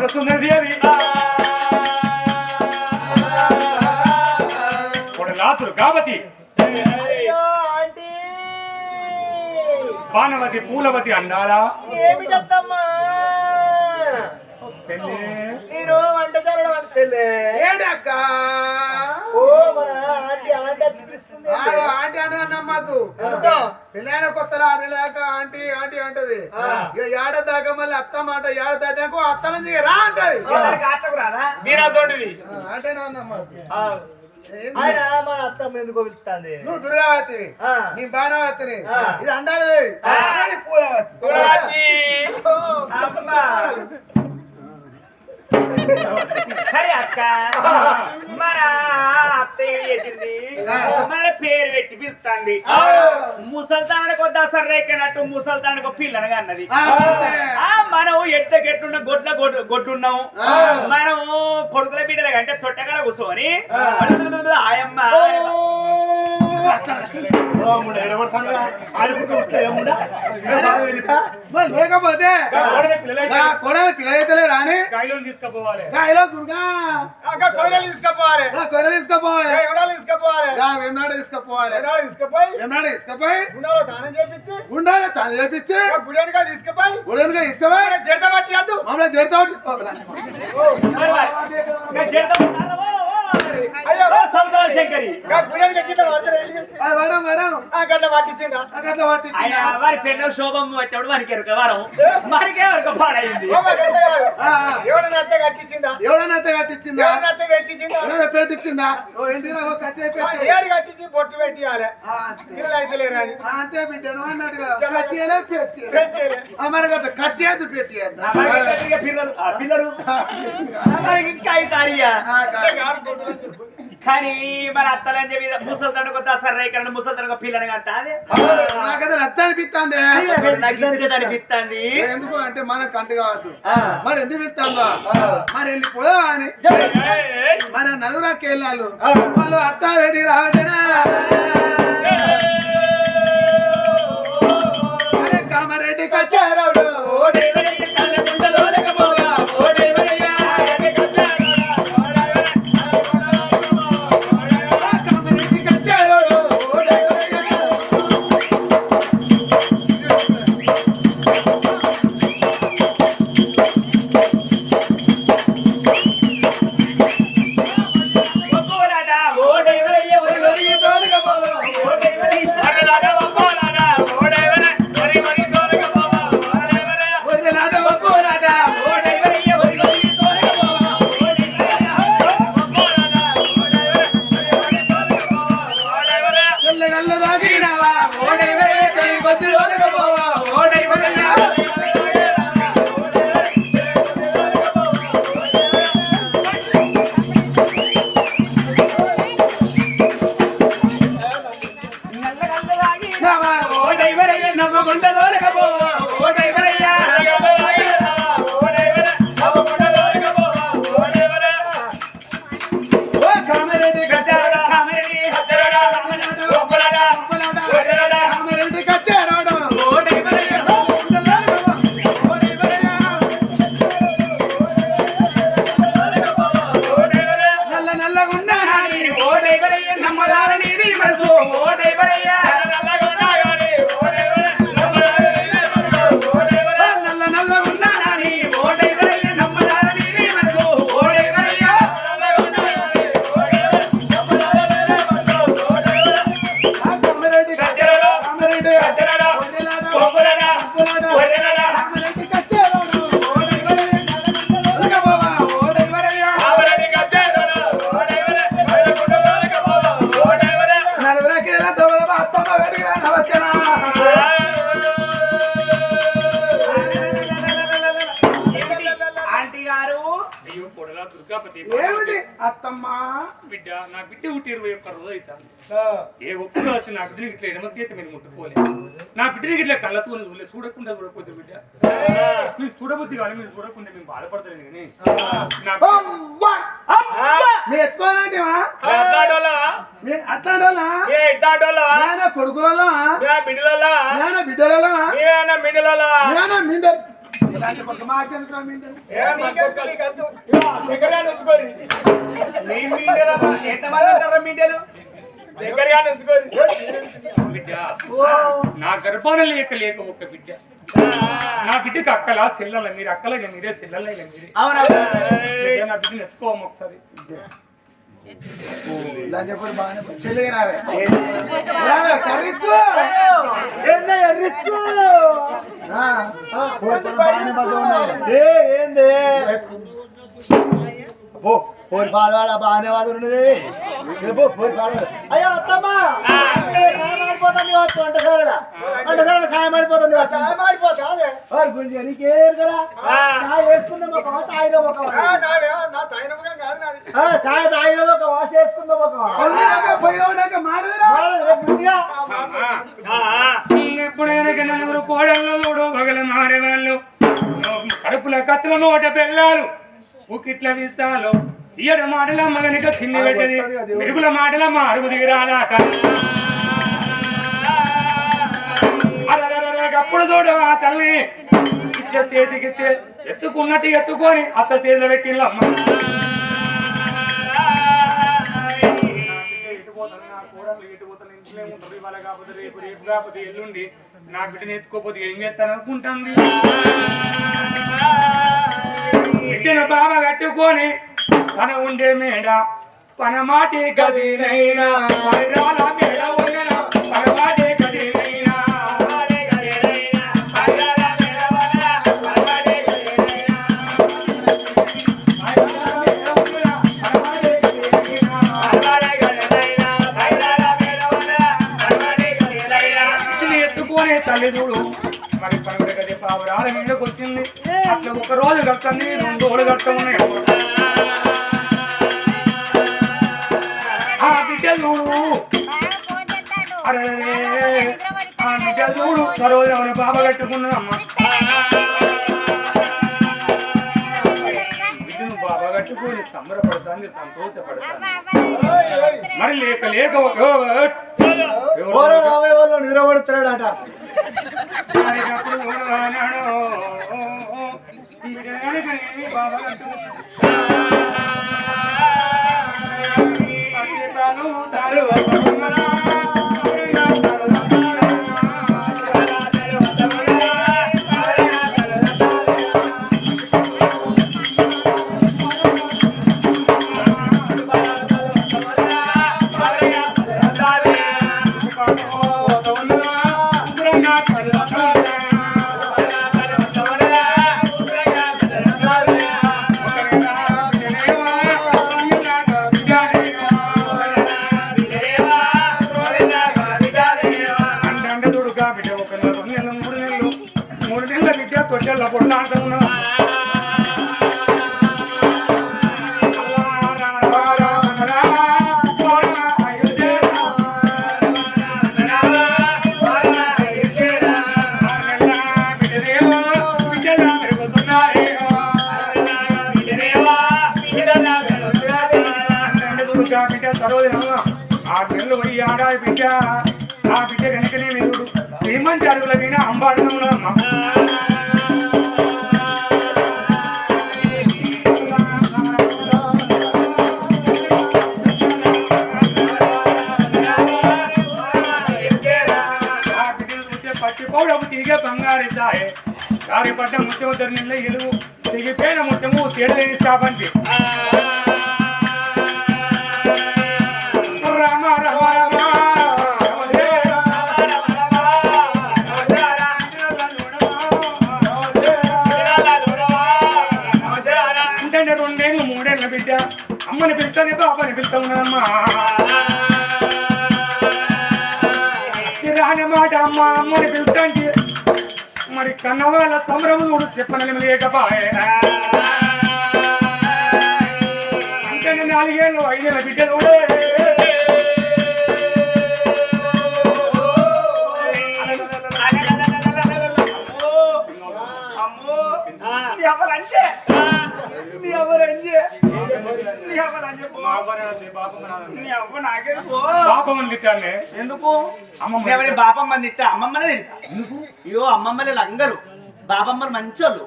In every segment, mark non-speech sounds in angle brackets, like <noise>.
వరసున్నది దేవి కొడలాతులు కావతి అయ్యో ఆంటీ పానవతి పూలవతి అందాలా ఏమిటత్తమ్మా ఆంటీ అంటే నమ్మద్దు. ఎందుకో? కొత్తలో లేక ఆంటీ ఆంటీ అంటది. ఇక ఏడ దాకా మళ్ళీ అత్త మాట ఏడ దాటాక అత్త నుంచి రా అంటది. అంటే నా నమ్మద్దు. ఆ, ఏంది? ఆయన మన అత్తమ్మ ఎందుకు పిలుస్తుంది నువ్వు దుర్గావతిని ఆ. నీ బాణవతిని ఆ. ఇది అండాలి ఆ. ఇది పూలవతి. <laughs> సరే అక్క. మన అత్త ఏం చేసింది? మన పేరు పెట్టి పిలుస్తుంది. ముసల్దానికి దసరా ఎక్కినట్టు ముసల్దానికి పిల్లనగా అన్నది. మనం ఎట్ట గెట్టున్న గొడ్ల గొడ్డు గొడ్డున్నాం ఆ. మనం కొడుకుల బిడ్డల కంటే తొట్టకడ కూర్చొని ఆయమ్మ లేకపోతే ఆ, పిల్లలైతే రాని గాయలో తీసుకుపోవాలి. గాయలో దుర్గా కొయ్యలు తీసుకుపోవాలి ఆ, కొర్రె తీసుకుపోవాలి వెన్నాడు తీసుకుపోవాలి తీసుకుపోయి వెన్నాడు తీసుకుపోయి చేపించి ఉండాలి తను చేపించి గుడెనిగా తీసుకుపోయి గుడెనుగా తీసుకుపోయి జడత పట్టి మమ్మల్ని జడత పట్టి పడతారు వరం వరం. గట్ల పట్టించిందా అట్లా పట్టి ఆయన వారి పెన్ను శోభం వచ్చాడు వారికి ఎరుక వారం. మనకే ఎరుక పాడైంది. అత్త కట్టించిందా ఎవడన్నా అత్త కట్టించిందా అత్త పెట్టించిందా ఎవడన్నా పెట్టించిందా ఓ ఇంటిలో ఓ కట్టె పెట్టి ఏరు కట్టించి బొట్టు పెట్టియాలి. ఆ, పిల్లలు అయితే అంతే బిడ్డను అన్నట్టుగా కట్టేలా కట్టేది పెట్టేద్దా పిల్లలు ఆ పిల్లలు. అవుతారు ఇక. కానీ మన అత్తలని చెప్పి ముసలి తండ్రి దసరా ఇక్కడ ముసలి తండ్రి పిల్లని అదే? నాకైతే లచ్చ అనిపిస్తుంది అనిపిస్తుంది ఎందుకు అంటే మన కంటి కావద్దు. మరి ఎందుకు ఇస్తాంగా మరి వెళ్ళిపోయావా అని. మరి నలుగురాకి వెళ్ళాలి వాళ్ళు అత్త వేడి రాజనా? తెల్లగల్ల దాగినావా ఓడైవే తొలి కొద్ది రోజులు పోవా బిడ్డ నా బిడ్డ పుట్టి ఇరవై ఒక్క రోజు అవుతాను ఏ ఒక్క వచ్చి నా బిడ్డకి ఇట్లా ఎడమ చేతి మీద ముట్టుకోలే. నా బిడ్డకి ఇట్లా కళ్ళతో చూడలే. చూడకుండా చూడకపోతే బిడ్డ. మీరు చూడబుద్ధి కానీ మీరు చూడకుండా మేము బాధపడతాను కానీ. నాన్న కొడుకులలో? బిడ్డల నాన్న బిడ్డలలో? బిడ్డల నా గర్భాన లేక లేక ఒక బిడ్డ. నా బిడ్డకి అక్కల సెల్లల మీరు అక్కల మీరే సెల్లల మీరే. అవునా? నా బిడ్డని ఎత్తుకోము ఒకసారి. చెప్పరు బాగానే. చెల్లిగా రావే. బాగానే ఏంది ఓ పోయి పాడవాడ బాగానే వాడు ఉన్నది రేపు పోయి పాడవాడు అయ్యో అత్తమ్మా మాడిపోతుంది వంట సరడా వంట సరడా సాయం పడిపోతుంది సాయం ఆడిపోతా, అదే. గుంజి నీకేం కదా వేసుకుందాం ఒక తాగిదాం ఒక ఆ, గుంజిగా. ఎప్పుడైనా నలుగురు కోడళ్ళు చూడు పగల మారేవాళ్ళు కడుపుల కత్తుల నోట పెళ్ళారు ఉకిట్ల విస్తాలు తీయడ మాటల మగనిక తిండి పెట్టది మెరుగుల మాటల మా అరుగు దిగిరాలాట అప్పుడు చూడు ఆ తల్లి ఇచ్చే చేతికి ఎత్తుకున్నట్టు ఎత్తుకొని అత్త చేతిలో పోతాను నా కూడలు ఎటుపోతాను ఇంట్లో ఉంటారు ఇవాళ కాకపోతే రేపు రేపు కాకపోతే ఎల్లుండి నా బిడ్డను ఎత్తుకోపోతే ఏం చేస్తాను అనుకుంటుంది? బిడ్డను బాబా కట్టుకొని తన ఉండే మేడ పన మాటి గదినైనా మేడ ఉండన చూడు. మరి పనుడు గది పావురాల మీదకి వచ్చింది. అట్లా ఒక రోజు కట్టండి రెండు రోజులు కట్ట ఉన్నాయి ఆ బిడ్డ చూడు. అరే ఆ బిడ్డ చూడు. సరోజు ఎవరి బాబ కట్టుకున్నదమ్మ కట్టుకొని సంబరపడతాను సంతోషపడతాను మరి లేక లేక నిద్రపడుతున్నాడట. బాబా ఆ నెలలు పోయి ఆడాది బిడ్డ ఆ బిడ్డ వెనకనే మీరు శ్రీమంతి అడుగుల మీద అంబాడుతున్నాం పచ్చి పౌడపు తీగ బంగారు సాయే పడ్డ ముత్యముద్దరు నిల్ల ఎలుగు తెగిపోయిన ముత్యము తేడలేని స్థాపండి అమ్మని బాబని బాబాని పిలుస్తా రాని మాట అమ్మ అమ్మని పిలుస్తాంటి మరి కన్నవాళ్ళ తమరము చూడు చెప్పనని లేకపాయే. అంటే నాలుగేళ్ళు ఐదేళ్ళ బిడ్డ ఎందుకు? అమ్మమ్మ ఎవరి బాపమ్మ తిట్టా? అమ్మమ్మనే తిడతా. అయ్యో అమ్మమ్మలే అందరూ బాబమ్మలు మంచోళ్ళు.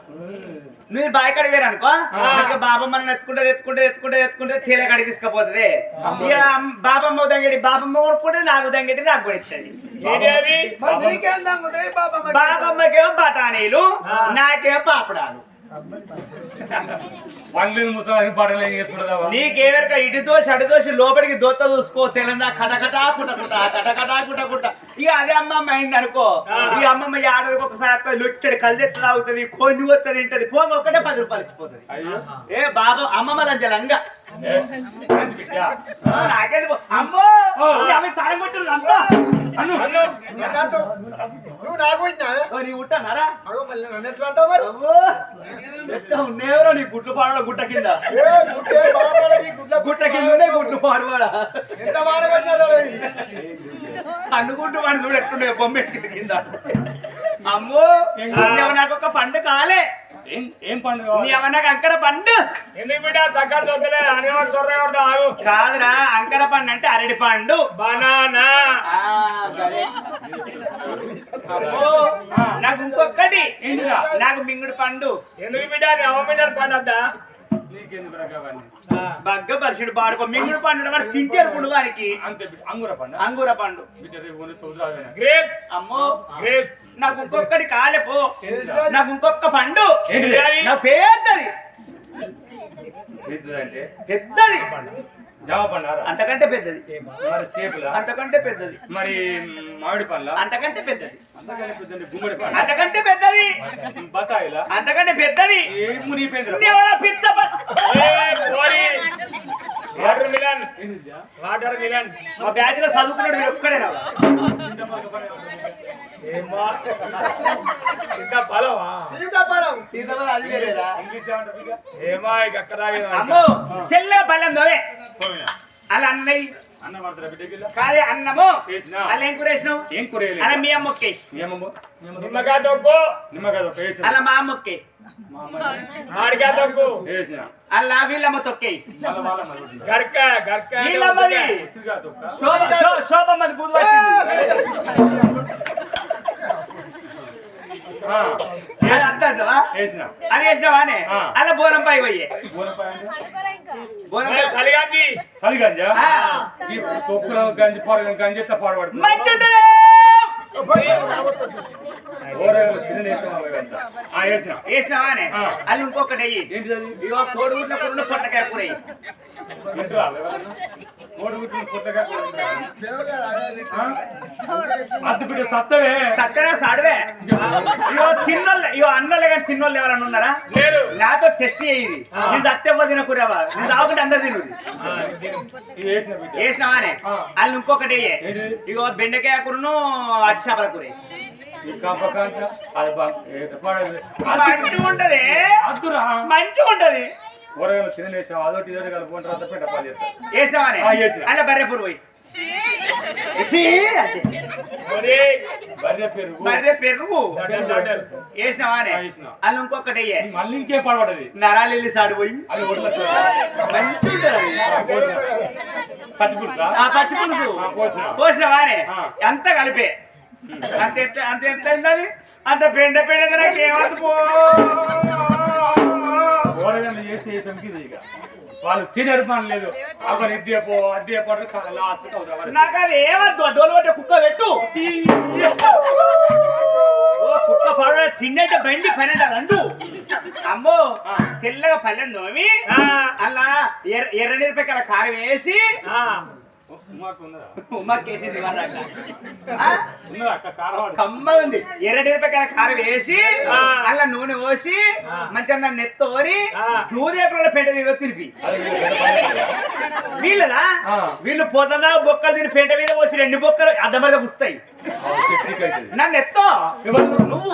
మీరు బాయికాడ వేరు అనుకో బాబమ్మని ఎత్తుకుంటే ఎత్తుకుంటే ఎత్తుకుంటే ఎత్తుకుంటే తేలే కాడికి తీసుకుపోతుంది. ఇక బాబమ్మ దంగడి బాబమ్మ కొనుక్కుంటే నాకు దంగడి నాకు మరి? బాబమ్మకేమో బఠానీలు నాకేమో పాపడాలు. పళ్ళు ముసలి నీకేవరక ఇటు దోష అటు దోష లోపలికి దోత చూసుకో తెలంగా కటకటా కుటకుట కటకటా కుటకుట ఇక అదే అమ్మమ్మ అయింది అనుకో ఈ అమ్మమ్మ ఏడాదికి ఒకసారి వస్తుంది లొచ్చడి కళ్ళెత్తు తాగుతుంది కొన్ని వస్తుంది తింటది పోంగ ఒక్కటే పది రూపాయలు ఇచ్చిపోతుంది. అయ్యో. ఏ బాబా అమ్మమ్మ పో- అమ్మో! అంతా నాతో నువ్వు నాకు వచ్చినా నీ ఉంటానారా అగో మళ్ళీ నన్ను ఎట్లా అంటావు ఉండేవరో నీ గుడ్లు పాడలో గుట్ట కింద? గుట్ట కింద గుడ్లు పాడువాడా. అనుకుంటూ వాడు చూడు ఎట్టుండే బొమ్మ కింద. అమ్మో నాకు ఒక పండు కాలే. ఏం పండుగ నీ నాకు అంకర పండు? ఎందుకు బిడ్డ? దగ్గర దొక్కలే అనేవాడు దొరకూడదు ఆగు కాదురా అంకర పండు అంటే అరటి పండు. బనానా. నాకు ఇంకొకటి ఏంటిరా? నాకు మింగుడు పండు. ఎందుకు బిడ్డ? పండద్దా? నీకెందుకు రకవన్నీ బగ్గ పరిశుడు పాడుకో. మింగుడు పండు వాడు తింటారు పుండు వారికి అంతే అంగుర పండు? అంగూర పండు. బిడ్డ రేపు కొన్ని తోడురాదు గ్రేప్స్. అమ్మో గ్రేప్స్. నాకు ఇంకొకటి కాలే పో. నాకు ఇంకొక పండు? నా పెద్దది అంటే పెద్దది. జామ పండారా? అంతకంటే పెద్దది. మరి సేపులా? అంతకంటే పెద్దది. మరి మామిడి పండ్ల? అంతకంటే పెద్దది. అంతకంటే పెద్ద గుమ్మడి పండ్ల అంతకంటే పెద్దది. బత్తాయిలా? అంతకంటే పెద్దది. ఎవరో పిచ్చ వాటర్ మిలన్. Watermelon. మా బ్యాచ్లో చదువుకున్నాడు మీరు ఒక్కడేనా ఏమా ఇంకా అక్కడ అమ్మో చెల్లె పళ్ళం దోవే అలా అన్నయ్య కాదే అన్నము. అలా ఏం కూరేసినావు? ఏం కూర వేయలేదు. అలా మీ అమ్మొక్కే. ఏమమ్మో? నిమ్మకాయ తొక్కు నిమ్మకాయ తొక్కు వేసిన అలా మా అమ్మొక్కే. మామిడికాయ తొక్కు వేసిన అలా వీళ్ళమ్మ తొక్కే. గర్క గర్క వీళ్ళమ్మది. ఉసిరికాయ తొక్క శోభ శోభమ్మది అది వేసినావానే. అలా బోరం పై పోయే చలిగంజి చలిగంజా తొక్కుల గంజి పొరగ గంజి ఎట్లా పాడబడుతుంది వేసినావానే. అది ఇంకొకటి అయ్యి కూర అద్దు సత్తవే. సాడవే? ఇగో ఇగో అన్నోళ్ళు కానీ చిన్నోళ్ళు ఎవరన్నా ఉన్నారా? లేరు. నాతో టెస్ట్ చేయి. నేను తినకూరవా నేను తాగుకుంటే అందరు తిను వేసినావానే. వాళ్ళు ఇంకొకటి? ఇగో బెండకాయ కూరను అట్టి చేపల కూర. మంచిగా ఉంటది మంచిగా ఉంటది ఊరగాయలు తినలేసాం అదొకటి ఇదొకటి వేసినావానే ఆ. అలా బర్రె పురుగు పోయి. మరి పెరుగు. బర్రె పెరుగు. దడ్డలు, దడ్డలు. వేసినావానే ఆ, వేసిన. వాళ్ళు ఇంకొకటి మళ్ళీ ఇంకే పడబడది నరాలు వెళ్ళి సాడు పోయి. అది ఒడ్ల మంచిగా ఉంటది అది. పచ్చిపులుసా ఆ పచ్చి పులుసు. ఆ, పోసిన. పోసినవానే ఆ. అంత కలిపే. అంత ఎట్లా అంత ఎట్లా అయింది అంత పెండ పెండ నాకు పో. ఊరగాయలు చేసి చేసానికి ఇది ఇక. వాళ్ళు తినరు పని లేదు. అక్కడ ఇద్దే పో అద్దే పడు లాస్ట్ అవుతారు. నాకు అది ఏమద్దు? డోలు పట్టే కుక్క పెట్టు. ఓ కుక్క పాడు తిన్నట్టు బండి పన్నెండు రండు. అమ్మో. తెల్లగా పల్లెం నోమి అలా ఎర్ర ఎర్ర నిరపకాయల కారం వేసి ఉమ్మకేసింది కమ్మ ఉంది. కారం వేసి అలా నూనె పోసి మంచిగా దాన్ని నెత్తోరి దూదేకుల పెంట మీద తిరిపి అది వీళ్ళ పోతుందా బొక్కలు తిని పెంట మీద పోసి రెండు బొక్కలు అద్దం మీద పుస్తాయి. నన్ను ఎత్తో? నువ్వు.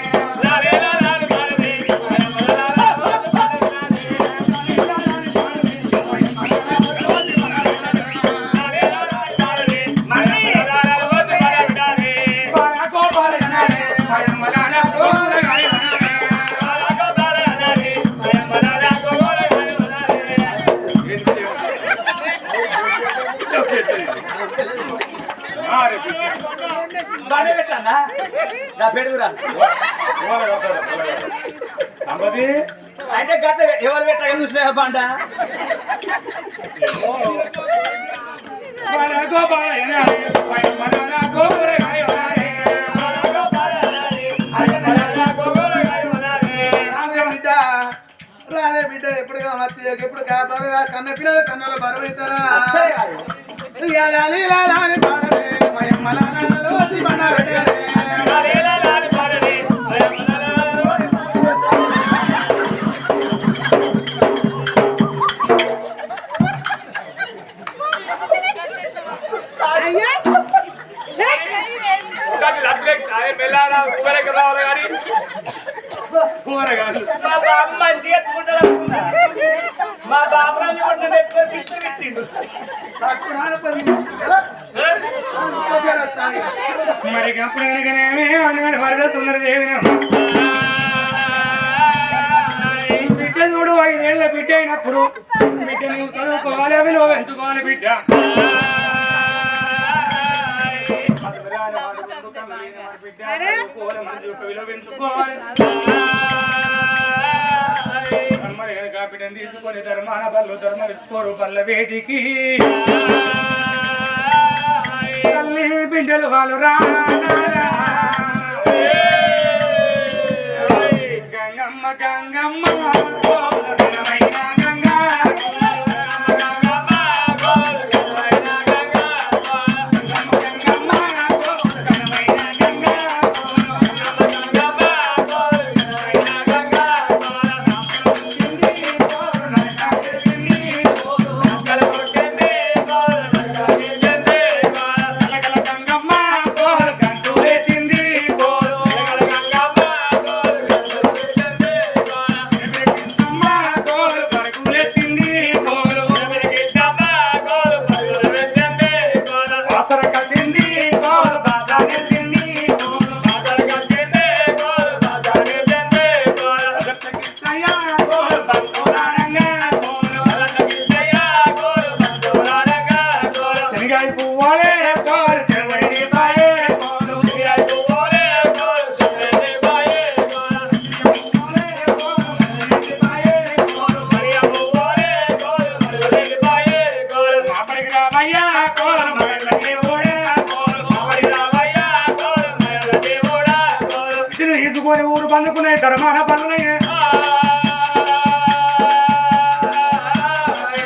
గోపురగాయనారే. రాలే బిడ్డ రాలే బిడ్డ ఎప్పుడు మత్తి ఎప్పుడు కాపారు కన్న పిల్లలు కన్నుల బరువు అవుతారా అస్సలే కాదు. మంచిగా మా పిచ్చి పెట్టిండు మరి అప్పుడు అనగానే అన్నాడు వరద సుందర దేవిన బిడ్డ చూడు ఐదేళ్ళ బిడ్డ అయినప్పుడు బిడ్డ నువ్వు చదువుకోవాలి అవి నువ్వు ఎంచుకోవాలి బిడ్డ విలువ పెంచుకోవాలి బిడ్డను తీసుకొని ధర్మాన పళ్ళు ధర్మ విసుకోరు పళ్ళ వేదికి తల్లి బిడ్డలు వాళ్ళు రా గంగమ్మ గంగమ్మ. తీసుకొని ఊరు పందుకునే ధర్మాన పనులయ్యే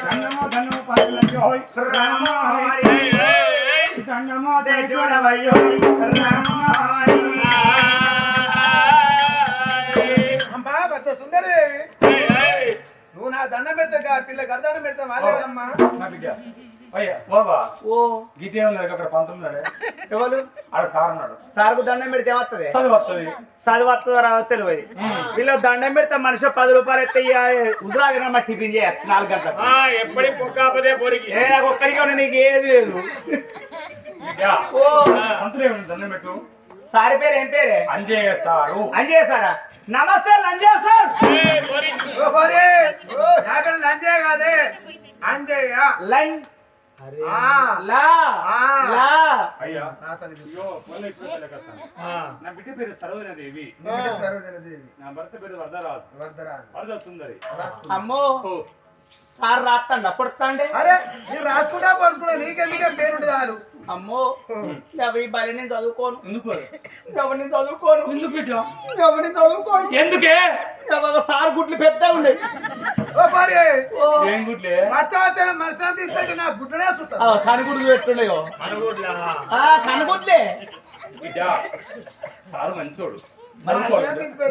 ధనము ధనము పనులకి హోయ్ రామాయ గంగమ్మ దే చూడవయ్యో సుందరదేవి నువ్వు నా దండం పెడతా పిల్ల గర్దండం పెడతా వాళ్ళమ్మా బాబా ఓ. గీతే ఉన్నది అక్కడ పంతులున్నాడే. ఎవరు? ఆడ సార్ ఉన్నాడు. సార్కు దండం పెడితే ఏమవుతుంది చదువు వస్తుంది చదువు వస్తుందో రావో తెలియదు వీళ్ళు దండం పెడితే మనిషి పది రూపాయలు ఎత్తే ఉదరాగిన టిఫిన్ చేయచ్చు నాలుగు గంటలకు. ఎప్పటి పొక్కాపదే పొరికి ఏ నాకు ఒక్కడికి ఉన్నా నీకు ఏది లేదు. ఓ. పంతులే దండం పెట్టు? సారి పేరు ఏం పేరే? అంజయ్య సారు. అంజయ్ సారా? నమస్తే అంజయ్ సార్. ఓ లంజయ్య కాదే. అంజయ్య. నా బిడ్డ పేరు సరోజన దేవి నీ బిడ్డ సరోజనదేవి. నా భర్త పేరు వరదరాజు. వరదరాజు. వరద సుందరి అమ్మో సార్ రాస్తాండి అరే మీరు రాసుకుంటా పడుకున్నా నీకెందుకే చాలు అమ్మో ఎవరి బలి నేను చదువుకోను? ఎందుకు? ఎవరిని చదువుకోను? ఎందుకు ఎవరిని చదువుకోను? ఎందుకే? సార్ గుడ్లు పెద్ద కనుగుడ్లు ఆ, కనుగుడ్లే బిడ్డ సారు మంచోడు.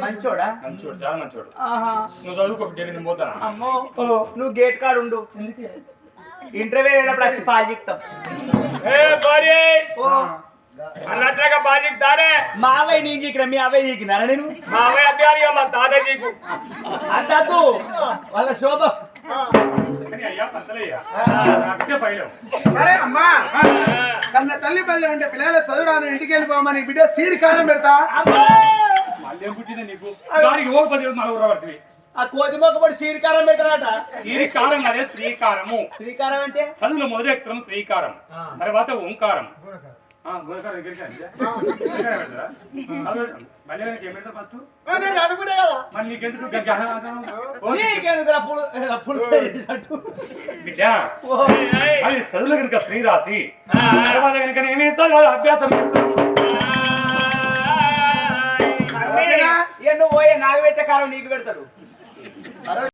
మంచోడా. మంచోడు? చాలా మంచోడు. ఆహా. నువ్వు చదువుకో బిడ్డ నేను పోతాను. అమ్మో నువ్వు గేట్ కాడ ఉండు. ఇంటర్వ్యూ అయినప్పుడు వచ్చి పాలు చెప్తాం ఓ అన్నట్లుగా బాధ్యత తాడే మా నీకు ఇక్కడ మీ అవయ్య ఈకినారా నేను? మా అవయ్య అభ్యారిగా వాళ్ళ శోభ. తన తల్లి పల్లె అంటే పిల్లల చదువురాని ఇంటికి వెళ్ళిపోమని బిడ్డ సీడి కారం పెడతా? నీకు? ఆ కోతి మొక్క పడి శ్రీకారం పెట్టరాట శ్రీకారం అదే శ్రీకారము. శ్రీకారం అంటే? చదువులో మొదటి శ్రీకారం తర్వాత ఓంకారం. చదువులు కనుక స్త్రీ రాసి అభ్యాసం ఎన్నో పోయే నాకు పెట్టే కాలం నీకు పెడతాడు